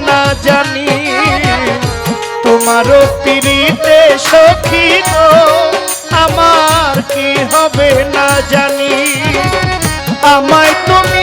না জানি তোমার পিড়িতে সখী গো আমার কি হবে না জানি? আমায় তুমি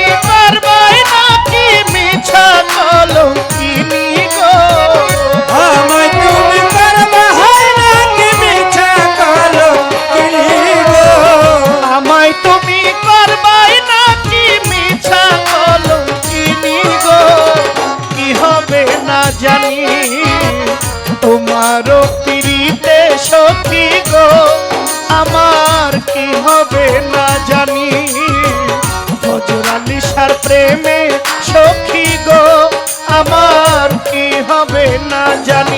হবে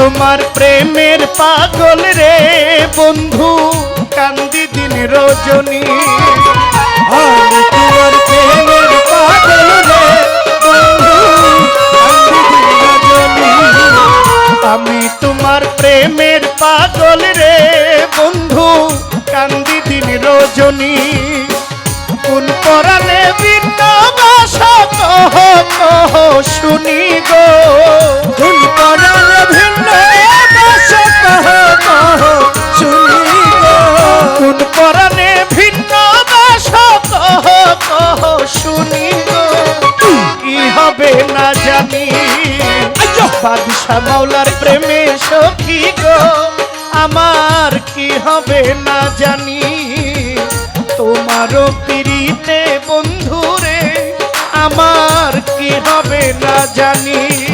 তোমার প্রেমের পাগল রে বন্ধু, কান্দি দিন রজনী। আমি তোমার প্রেমের পাগল রে বন্ধু আমি তোমার প্রেমের পাগল রে বন্ধু, কান্দি দিন রজনী। কোন ভিন্ন বাসা কহ কহ শুনি গো। বাদশা মাওলার প্রেমে সখী গো। আমার কি হবে না জানি। তোমারও পিড়িতে বন্ধুরে আমার কি হবে না জানি।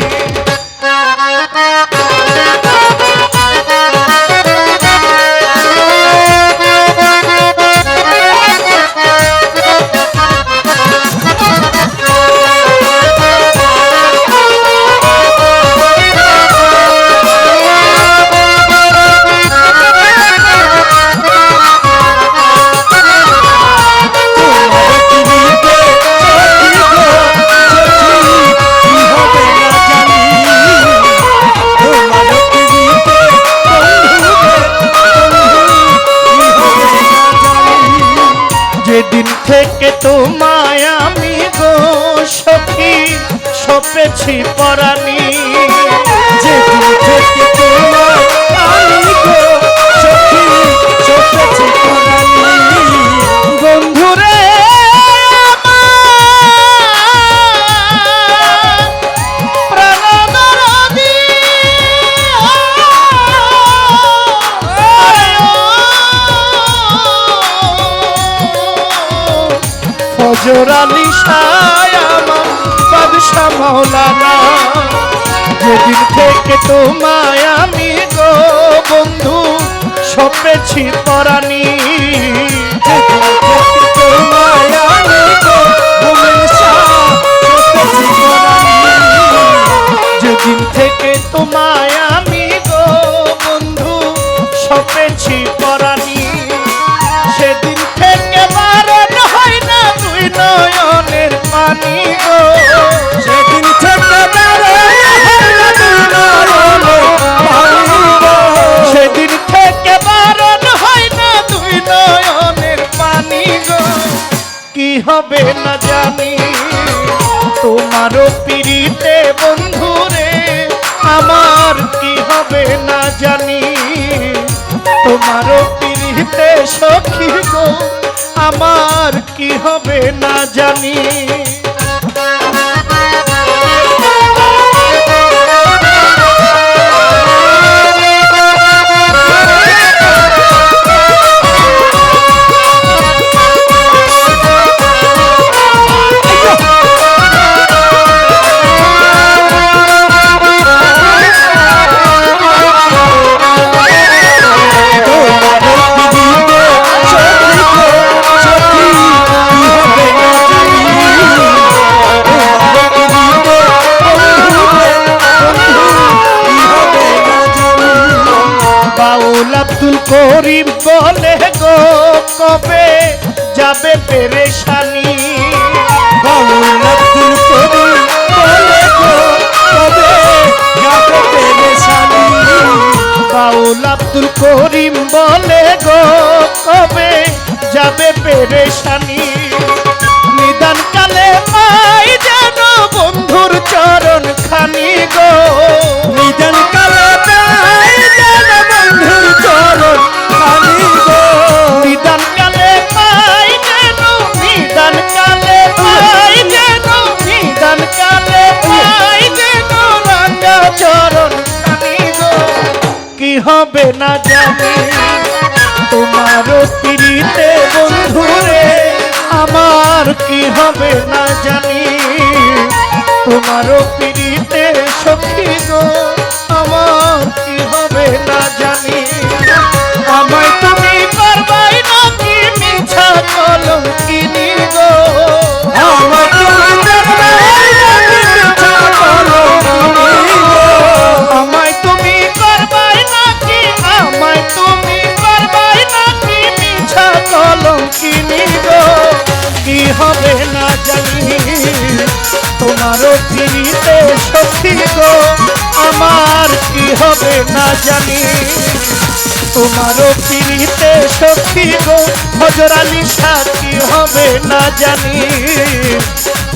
থেকে তোমায় আমি গো সখী সপেছি পরাণী। যেদিন থেকে শাহ আমার বাদশাহ মৌলানা। যেদিন থেকে তোমায় আমি গো বন্ধু সপেছি পরাণী হবে না জানি। তোমারও পিড়িতে বন্ধুরে আমার কি হবে না জানি। তোমারও পিড়িতে সখী গো, আমার কি হবে না জানি। যাবে পেরেশানি। বাউল আব্দুল করিম বলে গো কবে যাবে পেরেশানি? হবে না জানি। তোমার স্ত্রীতে বন্ধুরে, আমার কি হবে না জানি। তোমার পিড়িতে সখী গো। ফিরিতে গো, আমার কি হবে না জানি। তোমারও পিড়িতে সখী গো হজরালি সাথী হবে না জানি।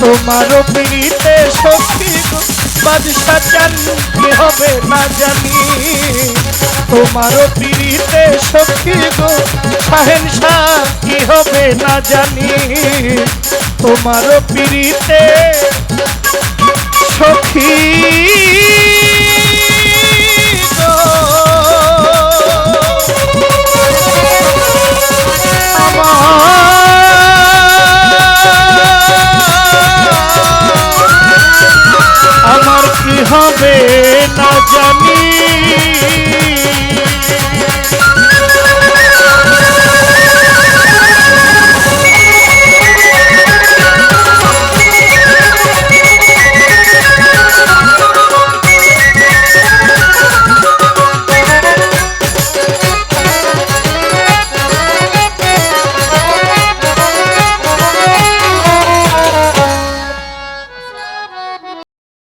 তোমারও পিড়িতে সখী গো বাদশা চান কি হবে না জানি। তোমারও পিড়িতে সখী গো শাহ কি হবে না জানি। তোমারও পিড়িতে আমার আমার কি হবে না জানি